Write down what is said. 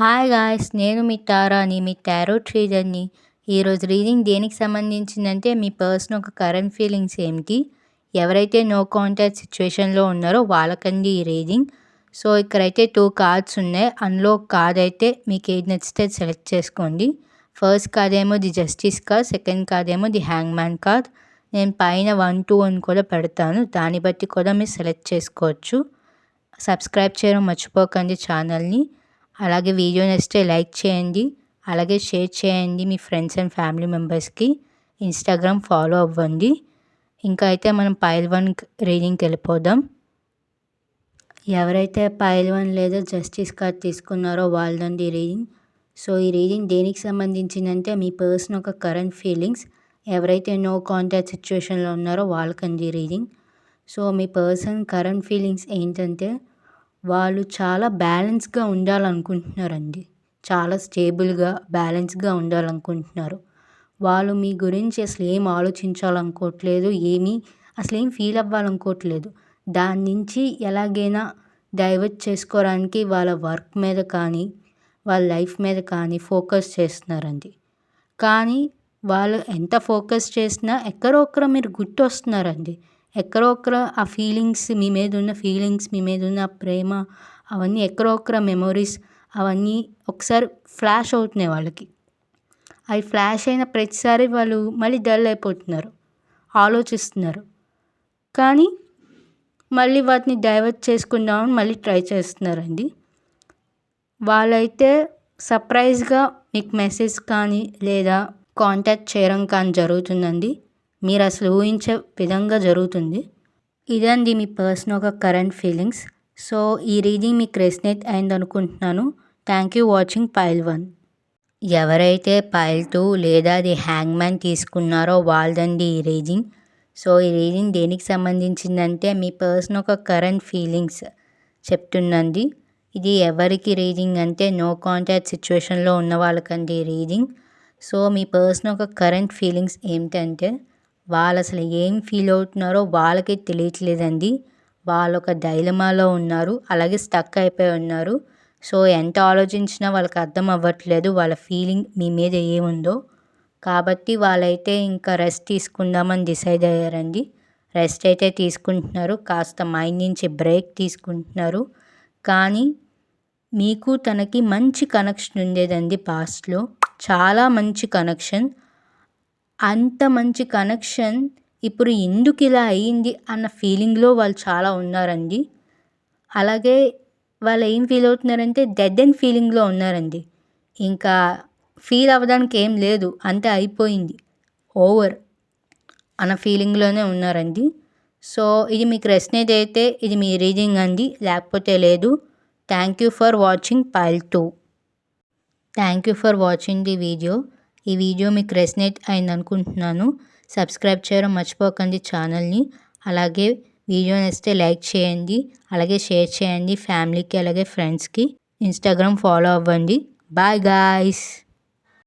Hi guys నేను మీ తారాని మీ tarot ట్రీడర్ని ఈరోజు reading దేనికి సంబంధించిందంటే మీ పర్సన్ ఒక కరెంట్ ఫీలింగ్స్ ఏమిటి? ఎవరైతే నో కాంటాక్ట్ సిచ్యువేషన్లో ఉన్నారో వాళ్ళకండి ఈ రీడింగ్. సో ఇక్కడైతే టూ కార్డ్స్ ఉన్నాయి. అందులో కార్డ్ అయితే మీకు ఏది నచ్చితే సెలెక్ట్ చేసుకోండి. ఫస్ట్ కార్డ్ ఏమో the justice card second card ఏమో ది హ్యాంగ్ మ్యాన్ కార్డ్. నేను పైన వన్ టూ అని కూడా పెడతాను. దాన్ని బట్టి కూడా మీరు సెలెక్ట్ చేసుకోవచ్చు. సబ్స్క్రైబ్ చేయడం మర్చిపోకండి ఛానల్ని. అలాగే వీడియో నచ్చితే లైక్ చేయండి. అలాగే షేర్ చేయండి మీ ఫ్రెండ్స్ అండ్ ఫ్యామిలీ మెంబర్స్కి. ఇన్స్టాగ్రామ్ ఫాలో అవ్వండి. ఇంకా అయితే మనం పైల్ వన్ రీడింగ్కి వెళ్ళిపోదాం. ఎవరైతే పైల్ వన్ లేదా జస్టిస్ కార్డ్ తీసుకున్నారో వాళ్ళండి రీడింగ్ సో ఈ రీడింగ్ దేనికి సంబంధించిందంటే మీ పర్సన్ ఒక కరెంట్ ఫీలింగ్స్ ఎవరైతే నో కాంటాక్ట్ సిచ్యువేషన్లో ఉన్నారో వాళ్ళకండి రీడింగ్ సో మీ పర్సన్ కరెంట్ ఫీలింగ్స్ ఏంటంటే వాళ్ళు చాలా బ్యాలెన్స్గా ఉండాలనుకుంటున్నారండి. చాలా స్టేబుల్గా బ్యాలెన్స్గా ఉండాలనుకుంటున్నారు. వాళ్ళు మీ గురించి అసలు ఏం ఆలోచించాలనుకోవట్లేదు ఏమీ అసలు ఏం ఫీల్ అవ్వాలనుకోవట్లేదు. దాని నుంచి ఎలాగైనా డైవర్ట్ చేసుకోవడానికి వాళ్ళ వర్క్ మీద కానీ వాళ్ళ లైఫ్ మీద కానీ ఫోకస్ చేస్తున్నారండి. కానీ వాళ్ళు ఎంత ఫోకస్ చేసినా ఎక్కడో ఒక్కరు మీరు గుర్తొస్తున్నారండి. ఎక్కడో ఆ ఫీలింగ్స్ మీ మీద ఉన్న ఫీలింగ్స్ మీ మీద ఉన్న ప్రేమ అవన్నీ ఎక్కడో ఒక్కర మెమొరీస్ అవన్నీ ఒకసారి ఫ్లాష్ అవుతున్నాయి వాళ్ళకి. అవి ఫ్లాష్ అయిన ప్రతిసారి వాళ్ళు మళ్ళీ డల్ అయిపోతున్నారు ఆలోచిస్తున్నారు. కానీ మళ్ళీ వాటిని డైవర్ట్ చేసుకుందామని మళ్ళీ ట్రై చేస్తున్నారండి. వాళ్ళైతే సర్ప్రైజ్గా మీకు మెసేజ్ కానీ లేదా కాంటాక్ట్ చేయడం కానీ జరుగుతుందండి. మీరు అసలు ఊహించే విధంగా జరుగుతుంది. ఇదండి మీ పర్సన్ ఒక కరెంట్ ఫీలింగ్స్ సో ఈ రీడింగ్ మీకు రెసినేట్ అయింది అనుకుంటున్నాను. Thank you watching pile one ఎవరైతే పైల్ టూ లేదా అది హ్యాంగ్ మ్యాన్ తీసుకున్నారో వాళ్ళదండి ఈ రీడింగ్ సో ఈ రీడింగ్ దేనికి సంబంధించిందంటే మీ పర్సన్ ఒక కరెంట్ ఫీలింగ్స్ చెప్తుందండి. ఇది ఎవరికి రీడింగ్ అంటే నో కాంటాక్ట్ సిచ్యువేషన్లో ఉన్న వాళ్ళకండి రీడింగ్ సో మీ పర్సన్ ఒక కరెంట్ ఫీలింగ్స్ ఏమిటంటే వాళ్ళు అసలు ఏం ఫీల్ అవుతున్నారో వాళ్ళకే తెలియట్లేదండి. వాళ్ళు ఒక డైలమాలో ఉన్నారు అలాగే స్టక్ అయిపోయి ఉన్నారు. సో ఎంత ఆలోచించినా వాళ్ళకి అర్థం అవ్వట్లేదు వాళ్ళ ఫీలింగ్ మీ మీద ఏముందో. కాబట్టి వాళ్ళైతే ఇంకా రెస్ట్ తీసుకుందామని డిసైడ్ అయ్యారండి. రెస్ట్ అయితే తీసుకుంటున్నారు కాస్త మైండ్ నుంచి బ్రేక్ తీసుకుంటున్నారు. కానీ మీకు తనకి మంచి కనెక్షన్ ఉండేదండి పాస్ట్లో. చాలా మంచి కనెక్షన్. అంత మంచి కనెక్షన్ ఇప్పుడు ఎందుకు ఇలా అయ్యింది అన్న ఫీలింగ్లో వాళ్ళు చాలా ఉన్నారండి. అలాగే వాళ్ళు ఏం ఫీల్ అవుతున్నారంటే డెడ్ అండ్ ఫీలింగ్లో ఉన్నారండి. ఇంకా ఫీల్ అవ్వడానికి ఏం లేదు అంతే అయిపోయింది. ఓవర్ అన్న ఫీలింగ్లోనే ఉన్నారండి. సో ఇది మీకు రెస్నేట్ అయితే ఇది మీ రీడింగ్ అండి. లేకపోతే లేదు. Thank you for watching pile two. Thank you for watching the video. ఈ వీడియో మీకు రెసినేట్ అయింది అనుకుంటున్నాను సబ్స్క్రైబ్ చేయడం మర్చిపోకండి ఛానల్ని. అలాగే వీడియో నచ్చితే లైక్ చేయండి. అలాగే షేర్ చేయండి ఫ్యామిలీకి అలాగే ఫ్రెండ్స్కి. ఇన్స్టాగ్రామ్ ఫాలో అవ్వండి. Bye guys.